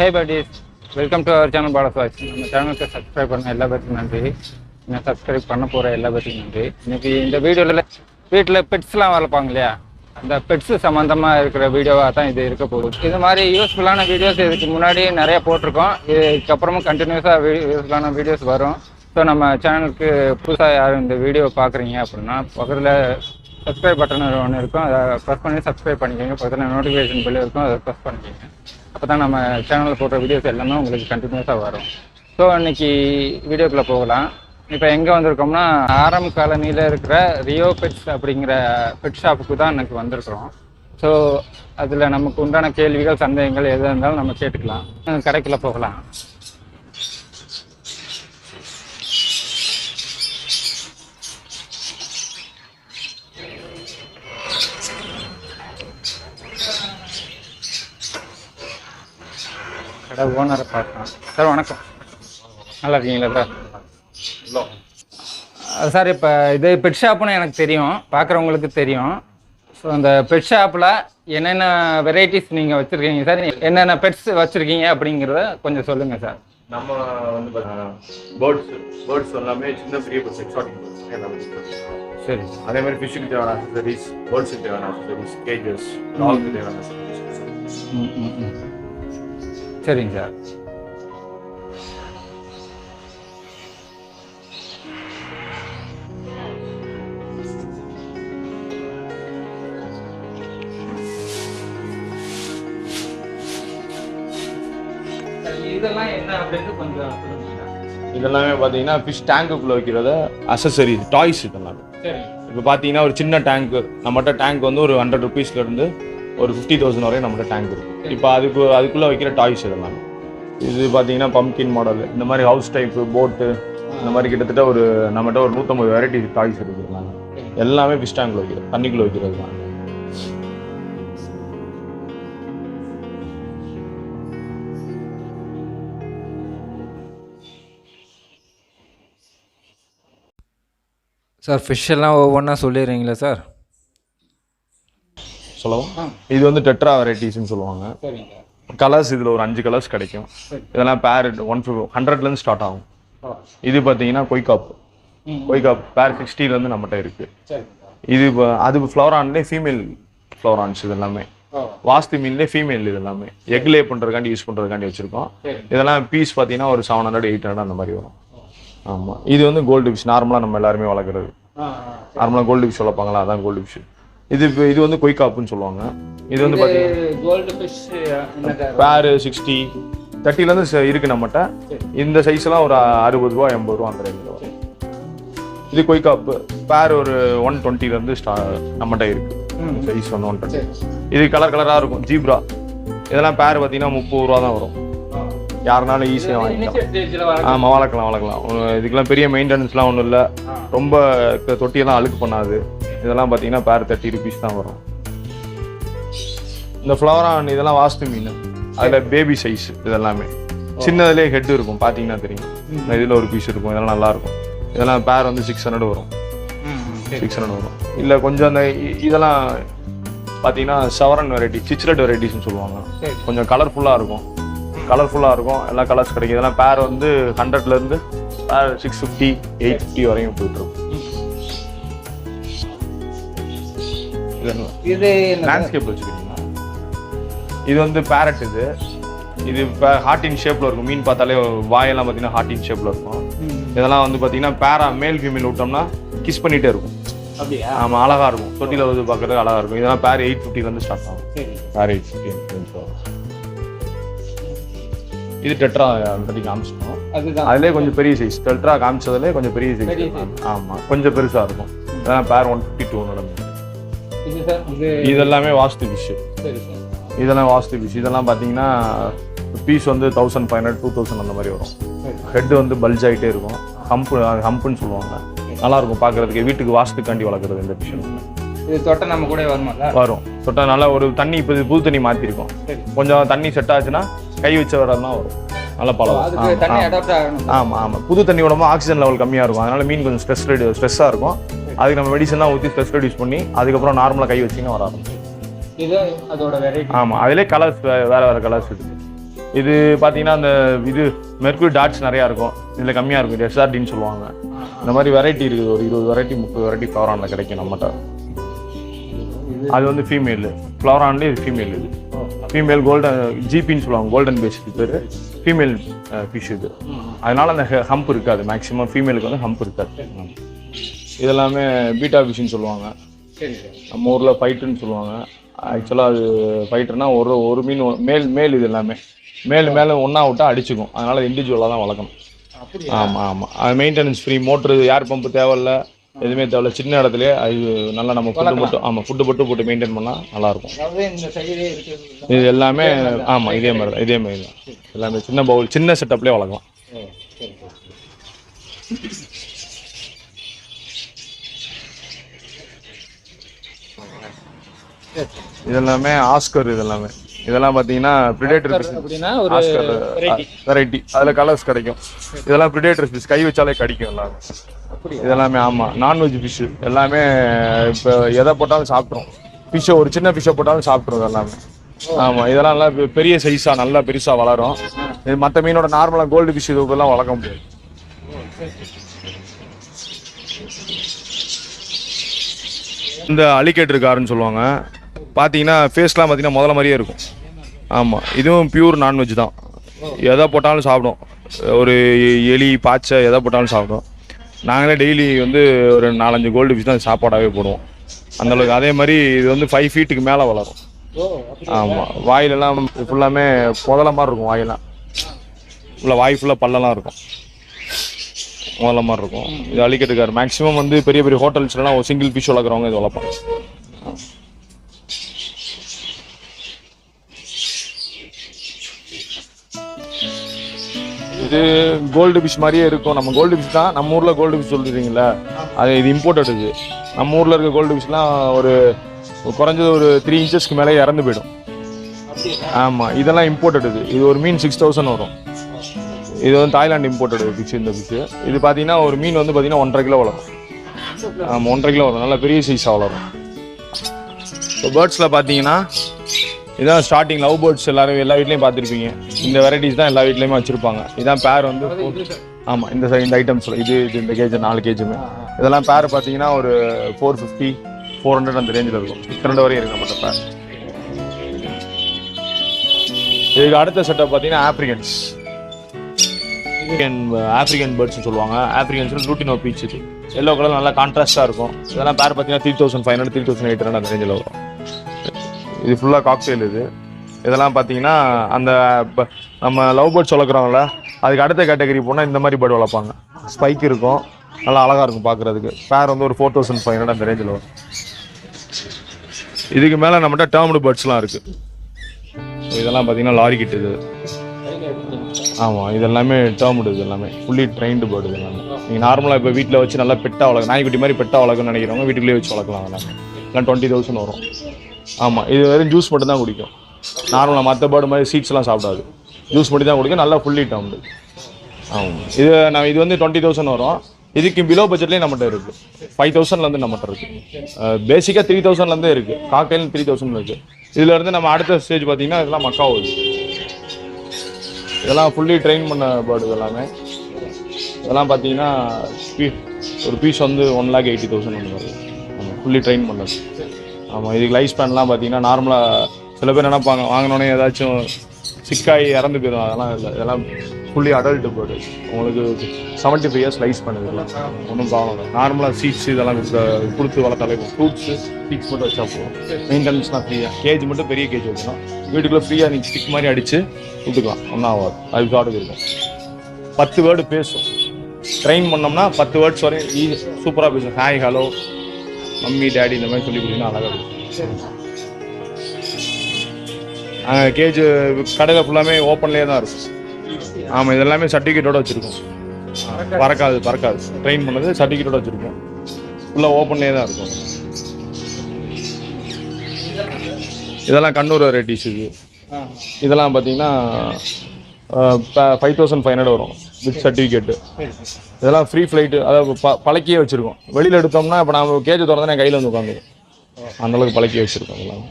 Hey buddies welcome to our channel palace voice நம்ம சேனலுக்கு subscribe பண்ண எல்லா பேருக்கும் நன்றி. நான் சப்ஸ்கிரைப் பண்ண போகிற எல்லா பேருக்கும் நன்றி. இன்னைக்கு இந்த வீடியோவில் வீட்டில் பெட்ஸ்லாம் வளர்ப்பாங்க இல்லையா? அந்த பெட்ஸு சம்மந்தமாக இருக்கிற வீடியோவாக தான் இது இருக்க போகுது. இது மாதிரி யூஸ்ஃபுல்லான வீடியோஸ் இதுக்கு முன்னாடி நிறைய போட்டிருக்கோம். இதுக்கப்புறமும் கண்டினியூஸாக யூஸ்ஃபுல்லான வீடியோஸ் வரும். ஸோ நம்ம சேனலுக்கு புதுசாக யாரும் இந்த வீடியோ பார்க்குறீங்க அப்படின்னா பக்கத்தில் சப்ஸ்கிரைப் பட்டன் ஒன்று இருக்கும். அதை ப்ரெஸ் பண்ணி சப்ஸ்கிரைப் பண்ணிக்கோங்க. பக்கத்தில் நோட்டிஃபிகேஷன் பில் இருக்கும். அதை ப்ரெஸ் பண்ணிக்கோங்க. அப்போ தான் நம்ம சேனலில் போடுற வீடியோஸ் எல்லாமே உங்களுக்கு கண்டினியூஸாக வரும். ஸோ இன்றைக்கி வீடியோக்குள்ளே போகலாம். இப்போ எங்கே வந்திருக்கோம்னா ஆரம் காலனியில் இருக்கிற ரியோ பெட்ஸ் அப்படிங்கிற பெட் ஷாப்புக்கு தான் இன்னைக்கு வந்திருக்கிறோம். ஸோ அதில் நமக்கு உண்டான கேள்விகள் சந்தேகங்கள் எது இருந்தாலும் நம்ம கேட்டுக்கலாம். கடைக்குள்ளே கடைக்குள்ள போகலாம். கடை ஓனரை பார்க்கலாம் சார் வணக்கம். நல்லா இருக்கீங்களா சார்? அஹ் சார் இப்போ இது பெட் ஷாப்புன்னு எனக்கு தெரியும். பார்க்குறவங்களுக்கு தெரியும். ஸோ அந்த பெட் ஷாப்பில் என்னென்ன வெரைட்டிஸ் நீங்கள் வச்சுருக்கீங்க சார்? என்னென்ன பெட்ஸ் வச்சுருக்கீங்க அப்படிங்கிறத கொஞ்சம் சொல்லுங்கள் சார். நம்ம வந்து பேர்ட்ஸ் பேர்ட்ஸ் எல்லாமே சின்ன பெரிய பேர்ட்ஸ் எக்ஸாட்டிக் பேர்ட்ஸ் எல்லாமே வச்சிருக்கோம். சரி. அதே மாதிரி ஃபிஷ்ஷுக்கு தேவையான அக்சசரிஸ் பேர்ட்ஸுக்கு தேவையான அக்சசரிஸ் கேஜஸ் டாக்கு தேவையான அக்சசரிஸ் ம் ம் ம். சரிங்க சார். இதெல்லாம் என்ன அப்படின்னு கொஞ்சம் இதெல்லாமே பார்த்தீங்கன்னா ஃபிஷ் டேங்குக்குள்ள வைக்கிறத அக்சசரிஸ் டாய்ஸ் இதெல்லாமே. சரி இப்போ பார்த்தீங்கன்னா ஒரு சின்ன டேங்க் நம்மகிட்ட டேங்க் வந்து ஒரு ஹண்ட்ரட் ருபீஸ்ல இருந்து ஒரு ஃபிஃப்டி தௌசண்ட் வரையும் நம்மகிட்ட டேங்க் இருக்கும் இப்போ அதுக்கு அதுக்குள்ளே வைக்கிற டாய்ஸ் இதெல்லாம். இது பார்த்தீங்கன்னா பம்கின் மாடல் இந்த மாதிரி ஹவுஸ் டைப்பு போட்டு இந்த மாதிரி கிட்டத்தட்ட ஒரு நம்மகிட்ட ஒரு நூற்றம்பது வெரைட்டி டாய்ஸ் இருக்கு எல்லாமே ஃபிஷ் டேங்கில் வைக்கிறது தண்ணிக்குள்ளே வைக்கிறது தான். சார் ஃபிஷ் எல்லாம் ஒவ்வொன்றா சொல்லிடுறீங்களா சார்? சொல்லவும் இது வந்து டெட்ரா வெரைட்டிஸ்னு சொல்லுவாங்க. கலர்ஸ் இதில் ஒரு அஞ்சு கலர்ஸ் கிடைக்கும். இதெல்லாம் பேர் ஒன் ஹண்ட்ரட்லேருந்து ஸ்டார்ட் ஆகும். இது பார்த்தீங்கன்னா கொய்காப் கொய்காப் பேர் சிக்ஸ்டிலேருந்து நம்மகிட்ட இருக்கு. சரி இது அது ஃப்ளவரான்லேயே ஃபீமேல் ஃப்ளவரான்ஸ் இது எல்லாமே. வாஸ்து மீன்லேயே ஃபீமேல் இது எல்லாமே. எக் லே பண்ணுறதுக்காண்டி யூஸ் பண்ணுறதுக்காண்டி வச்சுருக்கோம். இதெல்லாம் பீஸ் பார்த்தீங்கன்னா ஒரு செவன் ஹண்ட்ரட் எயிட் ஹண்ட்ரட் அந்த மாதிரி வரும். ஆமாம் இது வந்து கோல்டு ஃபிஷ் நார்மலாக நம்ம எல்லாருமே வளர்க்குறது. நார்மலாக கோல்டு ஃபிஷ் வளர்ப்பாங்களா அதான் கோல்டு ஃபிஷ் இது இது வந்து கொய்காப்புன்னு சொல்லுவாங்க. இது வந்து பார்த்தீங்கன்னா பேரு சிக்ஸ்டி தேர்ட்டிலேருந்து இருக்கு நம்மகிட்ட. இந்த சைஸ் எல்லாம் ஒரு அறுபது ரூபா எண்பது ரூபா அந்த ரேஞ்சில் வரும். இது கொய்காப்பு பேர் ஒரு ஒன் டுவெண்ட்டிலேருந்து ஸ்டா நம்மகிட்ட இருக்கு. சைஸ் ஒன் டுவெண்ட்டி இது கலர் கலராக இருக்கும். ஜீப்ரா இதெல்லாம் பேர் பார்த்தீங்கன்னா முப்பது ரூபா தான் வரும். யாருனாலும் ஈஸியாக வாங்கிக்கலாம். ஆமாம் வளர்க்கலாம் வளர்க்கலாம். இதுக்கெல்லாம் பெரிய மெயின்டெனன்ஸ்லாம் ஒன்றும் இல்லை. ரொம்ப தொட்டியெல்லாம் அழுக்கு பண்ணாது. இதெல்லாம் பார்த்தீங்கன்னா பேர் தேர்ட்டி ருபீஸ் தான் வரும். இந்த ஃப்ளவரான் இதெல்லாம் வாஸ்து மீன். அதில் பேபி சைஸ் இதெல்லாமே. சின்னதுலேயே ஹெட் இருக்கும் பார்த்தீங்கன்னா தெரியும். இதில் ஒரு பீஸ் இருக்கும் இதெல்லாம் நல்லா இருக்கும். இதெல்லாம் பேர் வந்து சிக்ஸ் ஹண்ட்ரட் வரும். சிக்ஸ் ஹண்ட்ரட் வரும். இல்லை கொஞ்சம் அந்த இதெல்லாம் பார்த்தீங்கன்னா சவரன் வெரைட்டி சிச்லட் வெரைட்டிஸ்னு சொல்லுவாங்க. கொஞ்சம் கலர்ஃபுல்லாக இருக்கும். கலர்ஃபுல்லாக இருக்கும் எல்லா கலர்ஸ் கிடைக்கும். இதெல்லாம் பேர் வந்து ஹண்ட்ரட்லேருந்து பேர் சிக்ஸ் ஃபிஃப்டி எயிட் ஃபிஃப்டி வரையும் போயிட்டு இது லேண்ட்ஸ்கேப் வச்சுக்கிறீங்களா இது வந்து பேரட் இது. இது இப்போ ஹார்டின் ஷேப்பில் இருக்கும். மீன் பார்த்தாலே வாயெல்லாம் பார்த்தீங்கன்னா ஹார்டின் ஷேப்பில் இருக்கும். இதெல்லாம் வந்து பார்த்தீங்கன்னா பேரா மேல் ஃபீமேல் விட்டோம்னா கிஸ் பண்ணிட்டே இருக்கும். அப்படியா? ஆமாம் அழகா இருக்கும். தொட்டியில் வந்து பார்க்கறதுக்கு அழகா இருக்கும். இதெல்லாம் பேர் எயிட் ஃபிஃப்டிலேருந்து ஸ்டார்ட் ஆகும். பேர் எயிட் ஃபிஃப்டி இது டெட்ரா ஆல்ரெடி காமிச்சிட்டோம். அதுலேயே கொஞ்சம் பெரிய சைஸ் டெட்ரா காமிச்சதுலேயே கொஞ்சம் பெரிய சைஸ் ஆமாம் கொஞ்சம் பெருசாக இருக்கும். இதெல்லாம் பேர் ஒன் ஃபிஃப்டி டூ இது இதெல்லாமே வாஸ்து சார் இதெல்லாம் வாஸ்து ஃபிஷ் இதெல்லாம் பார்த்தீங்கன்னா பீஸ் வந்து thousand five hundred two thousand அந்த மாதிரி வரும். ஹெட் வந்து பல்ஜ் ஆகிட்டே இருக்கும். ஹம்ப்பு ஹம்ப்புன்னு சொல்லுவாங்க. நல்லா இருக்கும் பார்க்கறதுக்கு வீட்டுக்கு வாஸ்துக்காண்டி வளர்க்குறது இந்த ஃபிஷ் இது தொட்ட நம்ம கூட வருமால வரும். சொட்டா நல்லா ஒரு தண்ணி இப்போ புது தண்ணி மாற்றிருக்கோம் கொஞ்சம் தண்ணி செட் ஆச்சுன்னா கை வச்ச வரலாம் வரும். நல்லா அடாப்ட் ஆகணும். ஆமாம் ஆமாம் புது தண்ணி விடும்போது ஆக்சிஜன் லெவல் கம்மியாக இருக்கும். அதனால மீன் கொஞ்சம் ஸ்ட்ரெஸ் ரெடி ஸ்ட்ரெஸ்ஸாக இருக்கும். அதுக்கு நம்ம மெடிசன்லாம் ஊற்றி ஸ்ட்ரெஸ் ரெடியூஸ் பண்ணி அதுக்கப்புறம் நார்மலாக கை வச்சிங்கன்னா வர ஆரம்பிக்கும். இது அதோட வெரைட்டி ஆமாம் அதிலே கலர்ஸ் வேறு வேறு கலர்ஸ் இருக்குது இது பார்த்தீங்கன்னா அந்த இது மெர்க்குரி டாட்ஸ் நிறையா இருக்கும். இதில் கம்மியாக இருக்கும். இது எஸ்ஆர்டின்னு சொல்லுவாங்க. இந்த மாதிரி வெரைட்டி இருக்குது. ஒரு இருபது வெரைட்டி முப்பது வெரைட்டி ஃப்ளவரானில் கிடைக்கும் நம்மகிட்ட. அது வந்து ஃபீமேல் ஃப்ளவரான்லேயே இது ஃபீமேல் இது. ஃபீமேல் கோல்டன் ஜிபின்னு சொல்லுவாங்க கோல்டன் பேஸ்ட் பேர். ஃபீமேல் ஃபிஷ் இது. அதனால அந்த ஹம்ப் இருக்காது. மேக்ஸிமம் ஃபீமேலுக்கு வந்து ஹம்ப் இருக்காது. இதெல்லாமே பீட்டா ஃபிஷ்னு சொல்லுவாங்க. நம்ம ஊரில் ஃபைட்டுன்னு சொல்லுவாங்க. ஆக்சுவலாக அது ஃபைட்டர்னா ஒரு ஒரு மீன் மேல் மேல் இது எல்லாமே. மேல் மேலே ஒன்றா விட்டா அடிச்சுக்கும். அதனால் இண்டிவிஜுவலாக தான் வளர்க்கணும். ஆமாம் ஆமாம் அது maintenance free motor air pump தேவையில்ல. எதுவுமே தேவையில்ல. சின்ன இடத்துலயே அது நல்லா நம்ம ஃபுட்டு மட்டும் ஆமாம் ஃபுட்டு மட்டும் போட்டு மெயின்டைன் பண்ணால் நல்லாயிருக்கும். இது எல்லாமே ஆமாம் இதே மாதிரி தான் இதே மாதிரி தான். எல்லாமே சின்ன பவுல் சின்ன செட்டப்லேயே வளர்க்கலாம். இதெல்லாமே ஆஸ்கர் இதெல்லாமே. இதெல்லாம் பார்த்தீங்கன்னா ப்ரிடேட்டர் அப்படின்னா ஒரு ஆஸ்கர் variety. வெரைட்டி அதில் கலர்ஸ் கிடைக்கும். இதெல்லாம் ப்ரிடேட்டர் ஃபிஷ் கை வச்சாலே கிடைக்கும் எல்லாமே. இதெல்லாமே ஆமாம் நான்வெஜ் ஃபிஷ் எல்லாமே இப்போ எதை போட்டாலும் சாப்பிட்ரும். ஃபிஷ்ஷை ஒரு சின்ன ஃபிஷ்ஷை போட்டாலும் சாப்பிட்ரும் எல்லாமே ஆமாம் இதெல்லாம் நல்லா பெரிய சைஸாக நல்லா பெருசாக வளரும். இது மற்ற மீனோட நார்மலாக கோல்டு ஃபிஷ் இதெல்லாம் வளர்க்க முடியாது. இந்த அலிகேட்டர் காருன்னு சொல்லுவாங்க. பார்த்தீங்கன்னா ஃபேஸ்லாம் பார்த்தீங்கன்னா முதல்ல மாதிரியே இருக்கும். ஆமாம் இதுவும் பியூர் நான்வெஜ் தான். எதை போட்டாலும் சாப்பிடும். ஒரு எலி பாய்ச்சை எதை போட்டாலும் சாப்பிடும். நாங்களே டெய்லி வந்து ஒரு நாலஞ்சு கோல்டு ஃபிஷ் தான் சாப்பாடாகவே போடுவோம். அந்தளவுக்கு அதே மாதிரி இது வந்து ஃபைவ் ஃபீட்டுக்கு மேலே வளரும். ஆமாம் வாயிலெல்லாம் ஃபுல்லாமே புதல மாதிரி இருக்கும் வாயெல்லாம். ஃபுல்லாக வாய் ஃபுல்லாக பல்லெல்லாம் இருக்கும். முதல்ல மாதிரி இருக்கும். இது அழிக்கட்டுக்கார் மேக்ஸிமம் வந்து பெரிய பெரிய ஹோட்டல்ஸ்லாம் ஒரு சிங்கிள் ஃபிஷ் வளர்க்குறவங்க இது வளர்ப்பாங்க. இது கோல்டு ஃபிஷ் மாதிரியே இருக்கும். நம்ம கோல்டு ஃபிஷ் தான் நம்ம ஊரில் கோல்டு ஃபிஷ் சொல்லிடுறீங்களா அது இது இம்போர்ட்டட் இது நம்ம ஊரில் இருக்க கோல்டு ஃபிஷ்லாம் ஒரு குறைஞ்சது ஒரு த்ரீ இன்ச்சஸ்க்கு மேலே இறந்து போயிடும். ஆமாம் இதெல்லாம் இம்போர்ட்டட் இது இது ஒரு மீன் சிக்ஸ் தௌசண்ட் வரும். இது வந்து தாய்லாந்து இம்போர்ட்டட் ஃபிஷ் இந்த ஃபிஷ் இது பார்த்தீங்கன்னா ஒரு மீன் வந்து பார்த்தீங்கன்னா ஒன்றரை கிலோ வளரும். ஆமாம் ஒன்றரை கிலோ வரும். நல்லா பெரிய சைஸாக வளரும். இப்போ பேர்ட்ஸில் பார்த்தீங்கன்னா இதான் ஸ்டார்டிங் லவ் பேர்ட்ஸ் எல்லாரும் எல்லா வீட்லேயும் பார்த்துருப்பீங்க. இந்த வெரைட்டிஸ் தான் எல்லா வீட்லேயுமே வச்சுருப்பாங்க. இதான் பேர் வந்து ஆமாம் இந்த இந்த ஐட்டம்ஸ் இது இது இந்த கேஜ் நாலு கேஜுமே இதெல்லாம் பேர் பார்த்தீங்கன்னா ஒரு ஃபோர் ஃபிஃப்டி ஃபோர் ஹண்ட்ரட் அந்த ரேஞ்சில் இருக்கும். ஹண்ட்ரட் வரையும் இருக்கு நம்மகிட்ட பேர் இதுக்கு அடுத்த செட்டப் பார்த்தீங்கன்னா ஆப்ரிகன்ஸ் ஆப்ரிக்கன் ஆப்ரிக்கன் பேர்ட்ஸ்னு சொல்லுவாங்க. ஆப்ரிக்கன்ஸ் லூட்டினோ பீச் இது. எல்லோ கலர் நல்லா கான்ட்ராஸ்டாக இருக்கும். இதெல்லாம் பேர் பார்த்தீங்கன்னா three thousand five hundred three thousand eight hundred அந்த ரேஞ்சில் வரும். இது ஃபுல்லாக காக்டெயில் இது. இதெல்லாம் பார்த்தீங்கன்னா அந்த நம்ம லவ் பேர்ட்ஸ் வளர்க்குறோம்ல அதுக்கு அடுத்த கேட்டகரி போனால் இந்த மாதிரி பேர்டு வளர்ப்பாங்க. ஸ்பைக் இருக்கும். நல்லா அழகாக இருக்கும் பார்க்குறதுக்கு பேர் வந்து ஒரு ஃபோர் தௌசண்ட் ஃபைவ் ஹண்ட்ரட் அந்த ரேஞ்சில் வரும். இதுக்கு மேலே நம்மகிட்ட டேர்ம்டு பேர்ட்ஸ்லாம் இருக்குது இதெல்லாம் பார்த்தீங்கன்னா லாரி கிட் இது. ஆமாம் இது எல்லாமே டேர்ம்டு இது எல்லாமே. ஃபுல்லி ட்ரெயின்டு பேர்டு இது எல்லாமே. நீங்கள் நார்மலாக இப்போ வீட்டில் வச்சு நல்லா பெட்டாக வளர்க்க நாய்க்குட்டி மாதிரி பெட்டாக வளர்க்கணும்னு நினைக்கிறவங்க வீட்டுக்குள்ளேயே வச்சு வளர்க்கலாம் எல்லாமே எல்லாம் டுவெண்ட்டி தௌசண்ட் வரும். ஆமாம் இது வெறும் ஜூஸ் மட்டும் தான் குடிக்கும். நார்மலாக மற்ற பேர்டு மாதிரி சீட்ஸ்லாம் சாப்பிடாது. ஜூஸ் மட்டும் தான் குடிக்கும் நல்லா ஃபுல்லி டேர்ம்டு ஆமாம் இது நான் இது வந்து டுவெண்ட்டி தௌசண்ட் வரும். இதுக்கு பிலோ பட்ஜெட்லேயே நம்மகிட்ட இருக்குது ஃபைவ் தௌசண்ட்லேருந்து நம்மகிட்ட இருக்குது பேசிக்காக த்ரீ தௌசண்ட்லேருந்தே இருக்குது காக்கையில் த்ரீ தௌசண்ட் இருக்குது இதுலேருந்து நம்ம அடுத்த ஸ்டேஜ் பார்த்தீங்கன்னா இதெல்லாம் மக்காவு வருது இதெல்லாம் ஃபுல்லி ட்ரெயின் பண்ண பேர்டு இதெல்லாமே. இதெல்லாம் பார்த்தீங்கன்னா பீ- ஒரு பீஸ் வந்து ஒன் லேக் எயிட்டி தௌசண்ட் வந்து வருது ஆமாம் ஃபுல்லி ட்ரெயின் பண்ணது. ஆமாம் இதுக்கு லைஃப் ஸ்பேன்லாம் பார்த்தீங்கன்னா நார்மலாக சில பேர் நினைப்பாங்க வாங்கினோடனே ஏதாச்சும் சிக்காகி இறந்து போயிடும் அதெல்லாம் இல்லை இதெல்லாம் ஃபுல்லி அடல்ட் பேர்டு உங்களுக்கு செவன்ட்டி ஃபைவ் இயர்ஸ் லைஸ் பண்ணுது. ஒன்றும் ப்ராப்ளம் இல்லை. நார்மலாக சீட்ஸ் இதெல்லாம் கொடுத்து- கொடுத்து வளர்த்தாலே ஃப்ரூட்ஸு சீட்ஸ் மட்டும் வச்சா போதும். மெயின்டெனன்ஸ்லாம் ஃப்ரீயாக கேஜ் மட்டும் பெரிய கேஜ் வைக்கணும் வீட்டுக்குள்ளே ஃப்ரீயாக நீங்கள் ஸ்டிக் மாதிரி அடித்து விட்டுக்கலாம் ஒன்றும் ஆகாது. அது பாட்டுக்கு இருக்கும் பத்து வேர்டு பேசும். ட்ரெயின் பண்ணோம்னா பத்து வேர்ட்ஸ் வரையும் ஈ சூப்பராக பேசும். ஹாய் ஹலோ மம்மி டேடி இந்த மாதிரி சொல்லி கொடுத்தீங்கன்னா அழகாக இருக்கும். கேஜ் கடையில் ஃபுல்லாமே ஓப்பன்லேயே தான் இருக்கும். ஆமாம் இதெல்லாமே சர்டிஃபிகேட்டோட வச்சுருக்கோம். பறக்காது பறக்காது. ட்ரெயின் பண்ணது சர்டிஃபிகேட்டோட வச்சுருக்கோம். ஃபுல்லாக ஓப்பன்லேயே தான் இருக்கும். இதெல்லாம் கண்ணூர் வெரைட்டிஸ் இது இதெல்லாம் பார்த்தீங்கன்னா ஃபைவ் தௌசண்ட் ஃபைவ் ஹண்ட்ரட் வரும். வித் சர்டிஃபிகேட்டு இதெல்லாம் ஃப்ரீ ஃப்ளைட்டு அதாவது ப பழக்கியே வச்சுருக்கோம். வெளியில் எடுத்தோம்னா இப்போ நம்ம கேஜ் திறந்தா என் கையில் வந்து உட்காந்து அந்தளவுக்கு பழக்கி வச்சுருக்கோம் இதெல்லாம்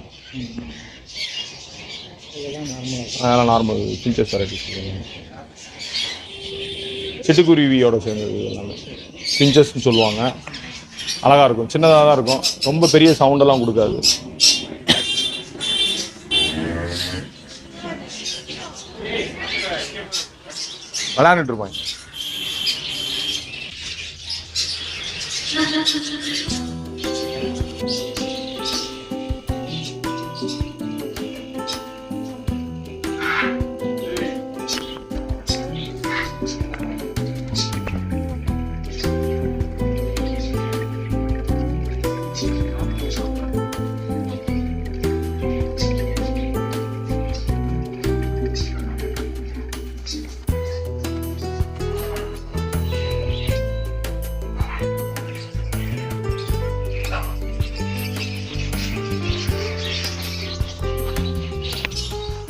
அதெல்லாம் நார்மல் ஃபின்ச்சஸ் வெரைட்டிஸ் சிட்டுக்குருவியோட சேர்ந்தது எல்லாமே. ஃபின்ச்சஸ்னு சொல்லுவாங்க. அழகாக இருக்கும். சின்னதாக தான் இருக்கும். ரொம்ப பெரிய சவுண்டெல்லாம் கொடுக்காது. விளாண்டுட்டு இருப்பாங்க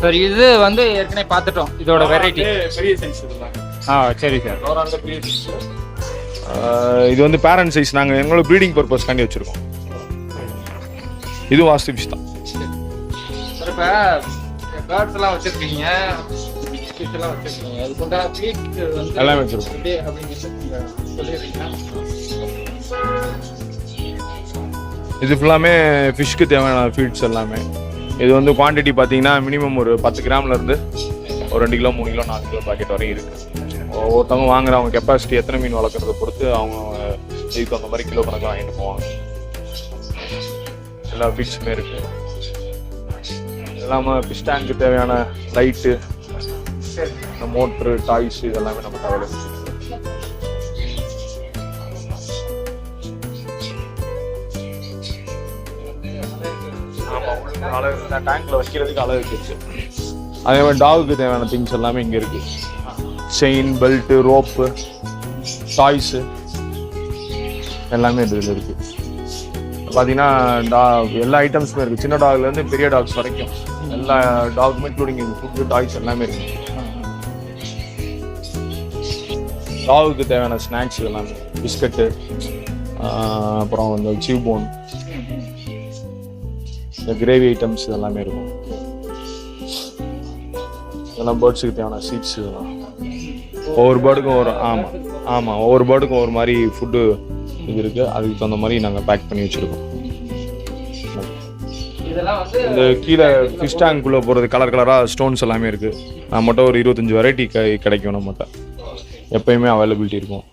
சார் இது வந்து ஏற்கனவே பார்த்துட்டோம். இதோட வெரைட்டி பெரிய சைஸ் ஆ சரி சார் இது வந்து பேரண்ட் சைஸ் நாங்கள் எங்களோட ப்ரீடிங் பர்பஸ்க்காண்டி வச்சுருக்கோம். இது வாஸ்து ஃபிஷ் தான். சார் இப்போ பேர்ட்ஸ் எல்லாம் வச்சிருக்கீங்க. ஃபிஷ் எல்லாம் வச்சிருக்கீங்க. ஃபீட் வச்சிருக்கோம். இது ஃபுல்லாமே ஃபிஷ்க்கு தேவையான ஃபீட்ஸ் எல்லாமே. இது வந்து குவாண்டிட்டி பார்த்தீங்கன்னா மினிமம் ஒரு பத்து கிராம்ல இருந்து ஒரு ரெண்டு கிலோ மூணு கிலோ நாலு கிலோ பாக்கெட் வரையும் இருக்கு. ஒவ்வொருத்தவங்க வாங்குற அவங்க கெப்பாசிட்டி எத்தனை மீன் வளர்க்குறத பொறுத்து அவங்க இதுக்கு அந்த மாதிரி கிலோ கணக்கில் வாங்கிட்டு போவாங்க. எல்லா ஃபீட்ஸுமே இருக்கு. இல்லாமல் ஃபிஷ் டேங்க்கு தேவையான லைட்டு இந்த மோட்ரு டாய்ஸ் இதெல்லாமே நமக்கு அவைலபிள் அளவு இந்த டேங்க்ல வைக்கிறதுக்கு அளவு இருக்கு அதே மாதிரி டாகுக்கு தேவையான திங்ஸ் எல்லாமே இங்கே இருக்கு. செயின் பெல்ட்டு ரோப்பு டாய்ஸு எல்லாமே இதில் இருக்கு. பார்த்தீங்கன்னா டா எல்லா ஐட்டம்ஸுமே இருக்கு. சின்ன டாக்லேருந்து பெரிய டாக்ஸ் வரைக்கும் எல்லா டாக்குமே இன்க்ளூடிங் ஃபுட்டு டாய்ஸ் எல்லாமே இருக்கு. டாகுக்கு தேவையான ஸ்நாக்ஸ் எல்லாமே. பிஸ்கட்டு அப்புறம் இந்த சீவ் போன் இந்த கிரேவி ஐட்டம்ஸ் இதெல்லாமே இருக்கும். இதெல்லாம் பேர்ட்ஸுக்கு தேவையான சீட்ஸ் இதெல்லாம். ஒவ்வொரு பேர்டுக்கும் ஒரு ஆமாம் ஆமாம் ஒவ்வொரு பேர்டுக்கும் ஒரு மாதிரி ஃபுட்டு இது இருக்குது அதுக்கு தகுந்த மாதிரி நாங்கள் பேக் பண்ணி வச்சுருக்கோம். இந்த கீழே ஃபிஷ் டேங்க்குள்ளே போகிறது கலர் கலராக ஸ்டோன்ஸ் எல்லாமே இருக்குது நம்மகிட்ட ஒரு இருபத்தஞ்சி வெரைட்டி க கிடைக்கும் நம்மகிட்ட. எப்பயுமே அவைலபிலிட்டி இருக்கும்.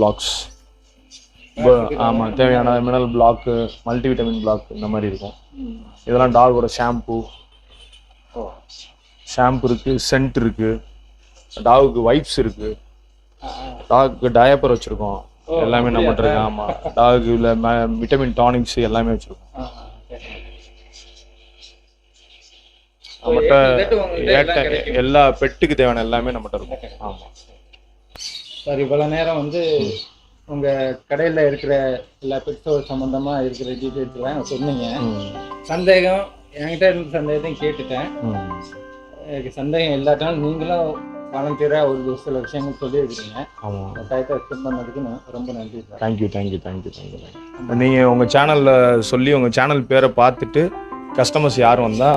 பிளாக்ஸ் ஆமாம் தேவையான மினரல் பிளாக்கு மல்டிவிட்டமின் பிளாக் இந்த மாதிரி இருக்கும். இதெல்லாம் டாகோட ஷாம்பு ஷாம்பு இருக்குது சென்ட் இருக்குது டாகுக்கு வைப்ஸ் இருக்குது டாகுக்கு டயப்பர் வச்சுருக்கோம். எல்லாமே நம்மகிட்ட இருக்கு ஆமாம் டாகுக்கு உள்ள விட்டமின் டானிக்ஸ் எல்லாமே வச்சுருக்கோம். நம்மகிட்ட. எல்லா பெட்டுக்கு தேவையான எல்லாமே நம்மகிட்ட இருக்கும். ஆமாம் சார் இவ்வளோ நேரம் வந்து உங்க கடையில இருக்கிற எல்லா பெட்ஸோட சம்பந்தமா இருக்கிற டீட்டெயில்ஸ் எல்லாம் சொன்னீங்க. சந்தேகம் என்கிட்ட இருந்த சந்தேகத்தையும் கேட்டுட்டேன். எனக்கு சந்தேகம் இல்லாட்டாலும் நீங்களும் வாலண்டியரா ஒரு சில விஷயங்கள் சொல்லியிருக்கிறீங்க ஆமாம் டயத்தை எக்ஸ்பிளைன் பண்ணதுக்கு நான் ரொம்ப நன்றி sir thank you thank you thank you thank you நீங்கள் உங்கள் சேனலில் சொல்லி உங்கள் சேனல் பேரை பார்த்துட்டு கஸ்டமர்ஸ் யார் வந்தால்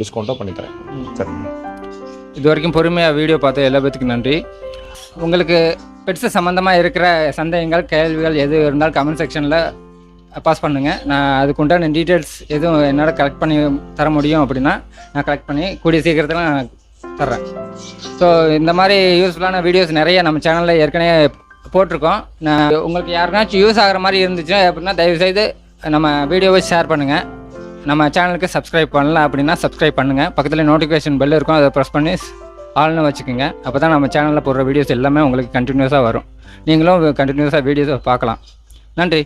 டிஸ்கவுண்ட்டாக பண்ணித்தரேன் சரி. இது வரைக்கும் பொறுமையாக வீடியோ பார்த்த எல்லா பேத்துக்கும் நன்றி. உங்களுக்கு பெட்ஸு சம்மந்தமாக இருக்கிற சந்தேகங்கள் கேள்விகள் எது இருந்தாலும் கமெண்ட் செக்ஷனில் பாஸ் பண்ணுங்கள் நான் அதுக்குண்டான டீட்டெயில்ஸ் எதுவும் என்னால் கலெக்ட் பண்ணி தர முடியும் அப்படின்னா நான் கலெக்ட் பண்ணி கூடிய சீக்கிரத்தில் நான் தர்றேன். ஸோ இந்த மாதிரி யூஸ்ஃபுல்லான வீடியோஸ் நிறைய நம்ம சேனலில் ஏற்கனவே போட்டிருக்கோம். நான் உங்களுக்கு யாருக்காச்சும் யூஸ் ஆகிற மாதிரி இருந்துச்சுன்னா அப்படின்னா தயவுசெய்து நம்ம வீடியோவை ஷேர் பண்ணுங்கள் நம்ம சேனலுக்கு சப்ஸ்கிரைப் பண்ணல அப்படின்னா சப்ஸ்கிரைப் பண்ணுங்கள் பக்கத்தில் நோட்டிஃபிகேஷன் பெல் இருக்கும் அதை ப்ரெஸ் பண்ணி ஆள்னு வச்சுக்கோங்க. அப்போ தான் நம்ம சேனலில் போடுற வீடியோஸ் எல்லாமே உங்களுக்கு கண்டினியூஸாக வரும். நீங்களும் கண்டினியூஸாக வீடியோஸை பார்க்கலாம். நன்றி.